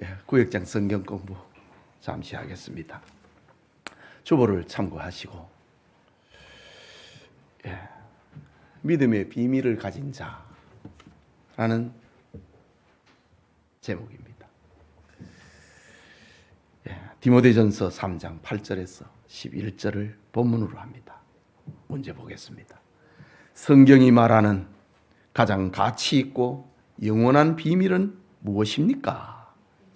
예, 구역장 성경 공부 잠시 하겠습니다. 주보를 참고하시고 예, 믿음의 비밀을 가진 자라는 제목입니다. 예, 디모데전서 3장 8절에서 11절을 본문으로 합니다. 문제 보겠습니다. 성경이 말하는 가장 가치 있고 영원한 비밀은 무엇입니까?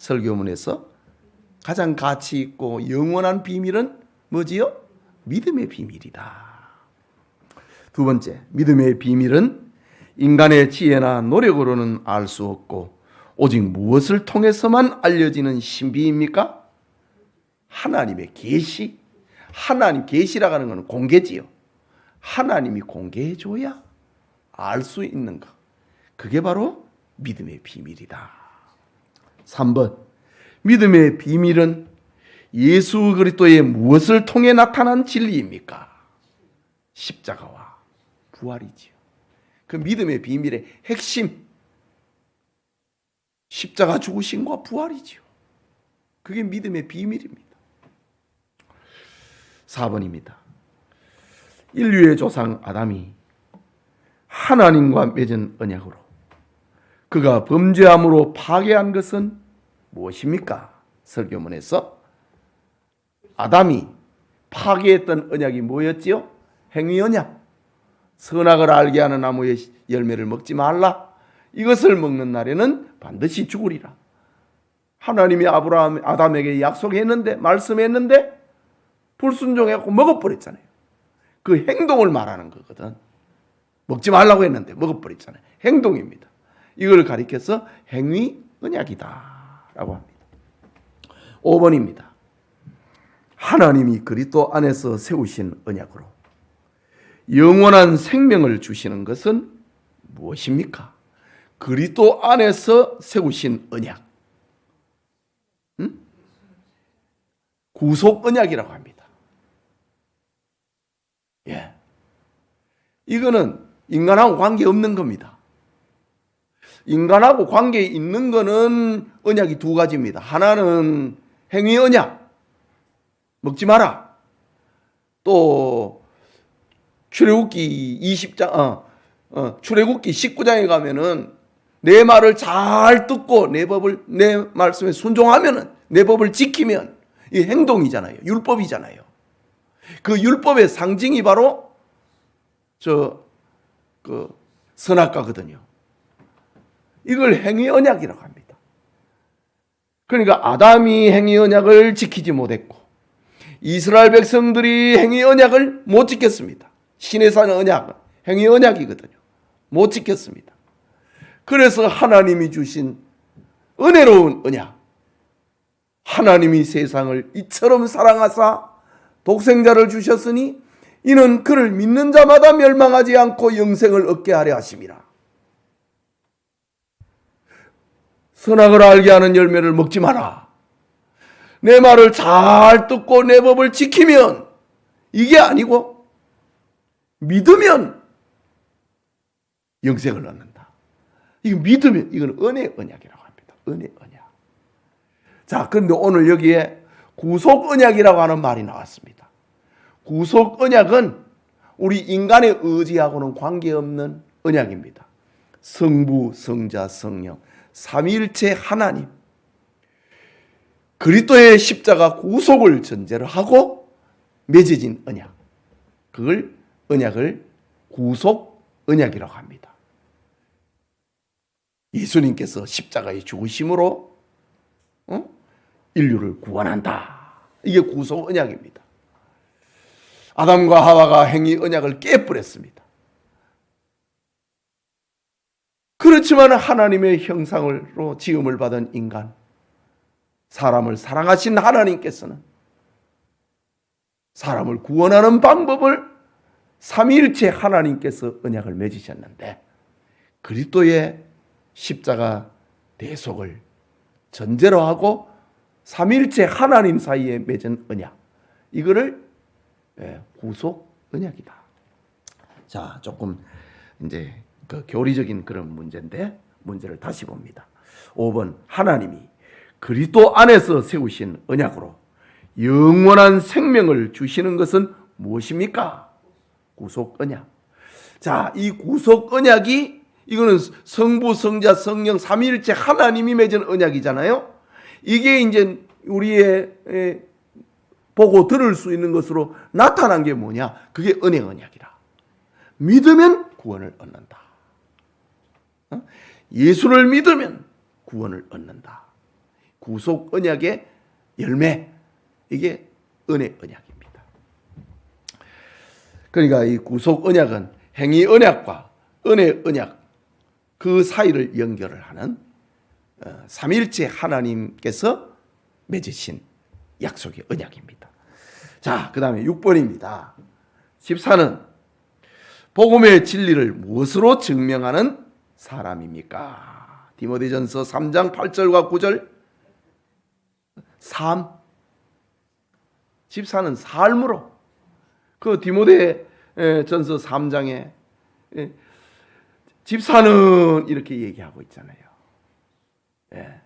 설교문에서 가장 가치 있고 영원한 비밀은 뭐지요? 믿음의 비밀이다. 두 번째, 믿음의 비밀은 인간의 지혜나 노력으로는 알 수 없고 오직 무엇을 통해서만 알려지는 신비입니까? 하나님의 계시. 하나님 계시라고 하는 것은 공개지요. 하나님이 공개해 줘야 알 수 있는 것. 그게 바로 믿음의 비밀이다. 3번. 믿음의 비밀은 예수 그리스도의 무엇을 통해 나타난 진리입니까? 십자가와 부활이지요. 그 믿음의 비밀의 핵심 십자가 죽으심과 부활이지요. 그게 믿음의 비밀입니다. 4번입니다. 인류의 조상 아담이 하나님과 맺은 언약으로 그가 범죄함으로 파괴한 것은 무엇입니까? 설교문에서 아담이 파괴했던 언약이 뭐였지요? 행위 언약. 선악을 알게 하는 나무의 열매를 먹지 말라. 이것을 먹는 날에는 반드시 죽으리라. 하나님이 아브라함 아담에게 약속했는데 말씀했는데 불순종해갖고 먹어버렸잖아요. 그 행동을 말하는 거거든. 먹지 말라고 했는데 먹어버렸잖아요. 행동입니다. 이걸 가리켜서 행위 언약이다라고 합니다. 5번입니다. 하나님이 그리스도 안에서 세우신 언약으로 영원한 생명을 주시는 것은 무엇입니까? 그리스도 안에서 세우신 언약. 음? 구속 언약이라고 합니다. 예. 이거는 인간하고 관계 없는 겁니다. 인간하고 관계 있는 거는 언약이 두 가지입니다. 하나는 행위 언약. 먹지 마라. 또 출애굽기 20장 어, 어 출애굽기 19장에 가면은 내 말을 잘 듣고 내 법을 내 말씀에 순종하면은 내 법을 지키면 이 행동이잖아요. 율법이잖아요. 그 율법의 상징이 바로 저그 선악과거든요. 이걸 행위 언약이라고 합니다. 그러니까 아담이 행위 언약을 지키지 못했고 이스라엘 백성들이 행위 언약을 못 지켰습니다. 신의 산 언약, 행위 언약이거든요. 못 지켰습니다. 그래서 하나님이 주신 은혜로운 언약. 하나님이 세상을 이처럼 사랑하사 독생자를 주셨으니 이는 그를 믿는 자마다 멸망하지 않고 영생을 얻게 하려 하심이라. 선악을 알게 하는 열매를 먹지 마라. 내 말을 잘 듣고 내 법을 지키면 이게 아니고 믿으면 영생을 얻는다. 이거 믿으면 이건 은혜 언약이라고 합니다. 은혜 언약. 자, 그런데 오늘 여기에 구속 언약이라고 하는 말이 나왔습니다. 구속 언약은 우리 인간의 의지하고는 관계없는 언약입니다. 성부, 성자, 성령, 삼위일체 하나님. 그리스도의 십자가 구속을 전제로 하고 맺어진 언약. 그걸 언약을 구속 언약이라고 합니다. 예수님께서 십자가에 죽으심으로 어? 인류를 구원한다. 이게 구속 언약입니다. 아담과 하와가 행위 언약을 깨버렸습니다. 그렇지만 하나님의 형상으로 지음을 받은 인간, 사람을 사랑하신 하나님께서는 사람을 구원하는 방법을 삼위일체 하나님께서 언약을 맺으셨는데 그리스도의 십자가 대속을 전제로 하고 삼위일체 하나님 사이에 맺은 언약 이거를 예, 구속 언약이다. 자, 조금 이제 그 교리적인 그런 문제인데 문제를 다시 봅니다. 5번 하나님이 그리스도 안에서 세우신 언약으로 영원한 생명을 주시는 것은 무엇입니까? 구속 언약. 자, 이 구속 언약이 이거는 성부, 성자, 성령 삼위일체 하나님이 맺은 언약이잖아요. 이게 이제 우리의 에, 보고 들을 수 있는 것으로 나타난 게 뭐냐? 그게 은혜 언약이라. 믿으면 구원을 얻는다. 어? 예수를 믿으면 구원을 얻는다. 구속 언약의 열매 이게 은혜 언약입니다. 그러니까 이 구속 언약은 행위 언약과 은혜 언약 그 사이를 연결을 하는 어, 삼일체 하나님께서 맺으신 약속의 언약입니다. 자, 그 다음에 6번입니다. 14는 복음의 진리를 무엇으로 증명하는 사람입니까? 디모데전서 3장 8절과 9절 3 14는 삶으로 그 디모데 에, 전서 3장에 에, 집사는 이렇게 얘기하고 있잖아요. 예.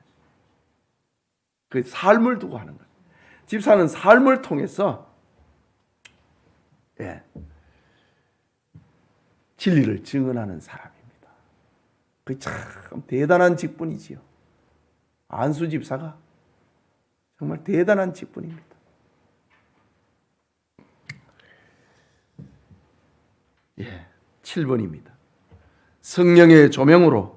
그 삶을 두고 하는 거예요. 집사는 삶을 통해서 예. 진리를 증언하는 사람입니다. 그 참 대단한 직분이지요. 안수 집사가 정말 대단한 직분입니다. 예, 7번입니다. 성령의 조명으로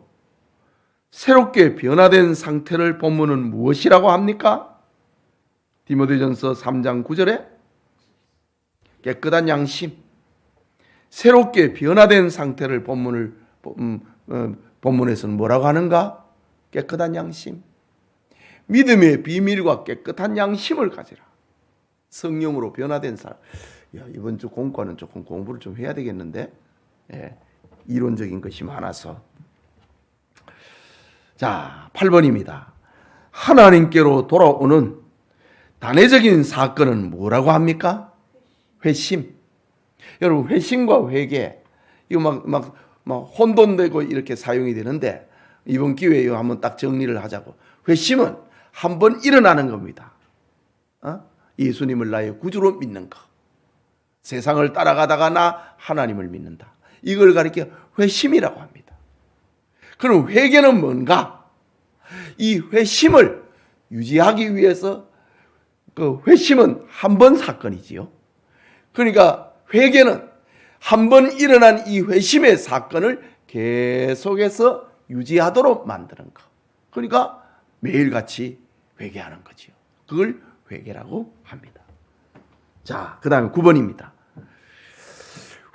새롭게 변화된 상태를 본문은 무엇이라고 합니까? 디모데전서 3장 9절에 깨끗한 양심, 새롭게 변화된 상태를 본문을 음, 어, 본문에서는 뭐라고 하는가? 깨끗한 양심, 믿음의 비밀과 깨끗한 양심을 가지라. 성령으로 변화된 사람. 야, 이번 주 공과는 조금 공부를 좀 해야 되겠는데 예, 이론적인 것이 많아서 자 8번입니다. 하나님께로 돌아오는 단회적인 사건은 뭐라고 합니까? 회심. 여러분 회심과 회개 이거 막 막 막 혼돈되고 이렇게 사용이 되는데 이번 기회에 한번 딱 정리를 하자고. 회심은 한 번 일어나는 겁니다. 어? 예수님을 나의 구주로 믿는 것. 세상을 따라가다가 나 하나님을 믿는다. 이걸 가리켜 회심이라고 합니다. 그럼 회개는 뭔가? 이 회심을 유지하기 위해서 그 회심은 한 번 사건이지요. 그러니까 회개는 한 번 일어난 이 회심의 사건을 계속해서 유지하도록 만드는 것. 그러니까 매일같이 회개하는 거지요. 그걸 회개라고 합니다. 자, 그 다음에 9번입니다.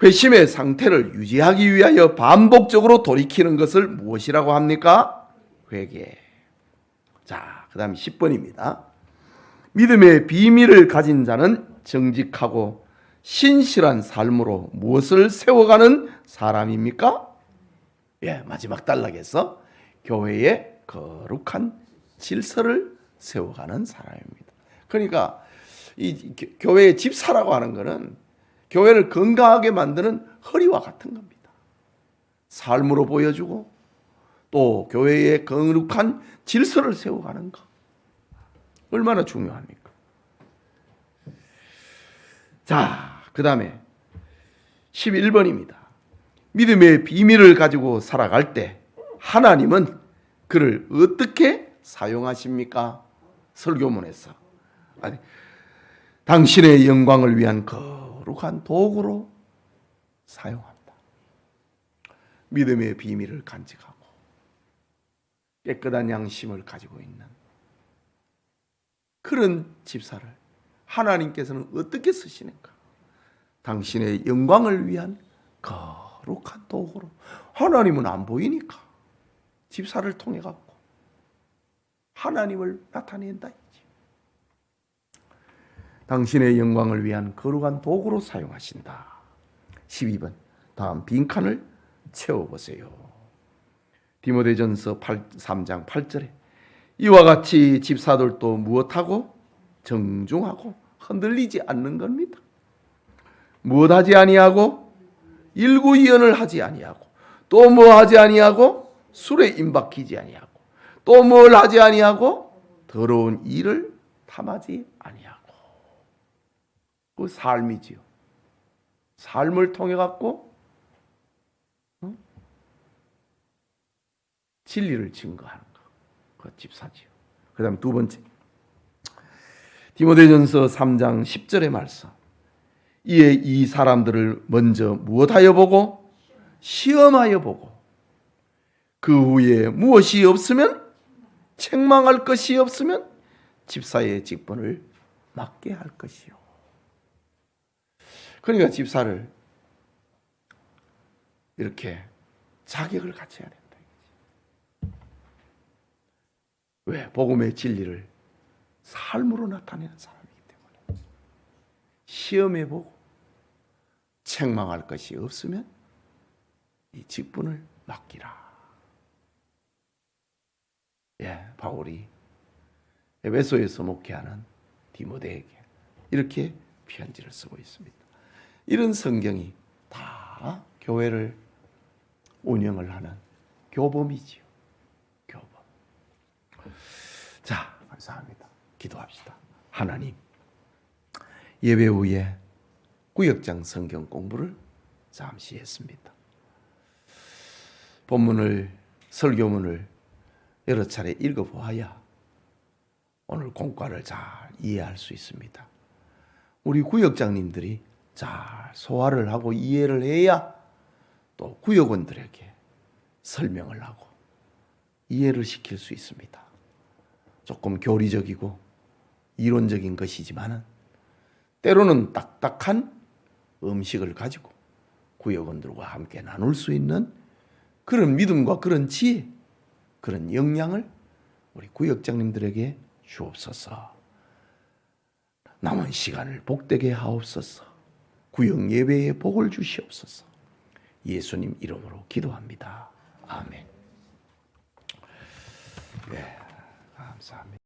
회심의 상태를 유지하기 위하여 반복적으로 돌이키는 것을 무엇이라고 합니까? 회개. 자, 그 다음에 10번입니다. 믿음의 비밀을 가진 자는 정직하고 신실한 삶으로 무엇을 세워가는 사람입니까? 예, 마지막 단락에서 교회의 거룩한 질서를 세워가는 사람입니다. 그러니까 이 교회의 집사라고 하는 것은 교회를 건강하게 만드는 허리와 같은 겁니다. 삶으로 보여주고 또 교회의 거룩한 질서를 세워가는 것. 얼마나 중요합니까? 자, 그 다음에 11번입니다. 믿음의 비밀을 가지고 살아갈 때 하나님은 그를 어떻게 사용하십니까? 설교문에서. 아니, 당신의 영광을 위한 거룩한 도구로 사용한다. 믿음의 비밀을 간직하고 깨끗한 양심을 가지고 있는 그런 집사를 하나님께서는 어떻게 쓰시는가? 당신의 영광을 위한 거룩한 도구로 하나님은 안 보이니까 집사를 통해 갖고 하나님을 나타낸다. 당신의 영광을 위한 거룩한 도구로 사용하신다. 12번. 다음 빈칸을 채워보세요. 디모데전서 8, 3장 8절에 이와 같이 집사들도 무엇하고 정중하고 흔들리지 않는 겁니다. 무엇 하지 아니하고 일구이연을 하지 아니하고 또 뭐 하지 아니하고 술에 임박히지 아니하고 또 뭘 하지 아니하고 더러운 일을 탐하지 아니하고 그 삶이지요. 삶을 통해 갖고 응? 진리를 증거하는 것. 그 집사지요. 그다음 두 번째 디모데전서 3장 10절의 말씀. 이에 이 사람들을 먼저 무엇하여 보고 시험하여 보고 그 후에 무엇이 없으면 책망할 것이 없으면 집사의 직분을 맡게 할 것이요. 그러니까 집사를 이렇게 자격을 갖춰야 된다. 왜? 복음의 진리를 삶으로 나타내는 사람이기 때문에 시험해 보고 책망할 것이 없으면 이 직분을 맡기라. 예, 바울이 에베소에서 목회하는 디모데에게 이렇게 편지를 쓰고 있습니다. 이런 성경이 다 교회를 운영을 하는 교범이지요. 교범. 자, 감사합니다. 기도합시다. 하나님, 예배 후에 구역장 성경 공부를 잠시 했습니다. 본문을 설교문을 여러 차례 읽어보아야 오늘 공과를 잘 이해할 수 있습니다. 우리 구역장님들이 잘 소화를 하고 이해를 해야 또 구역원들에게 설명을 하고 이해를 시킬 수 있습니다. 조금 교리적이고 이론적인 것이지만은 때로는 딱딱한 음식을 가지고 구역원들과 함께 나눌 수 있는 그런 믿음과 그런 지혜, 그런 역량을 우리 구역장님들에게 주옵소서. 남은 시간을 복되게 하옵소서. 구역 예배에 복을 주시옵소서. 예수님 이름으로 기도합니다. 아멘. 네, 감사합니다.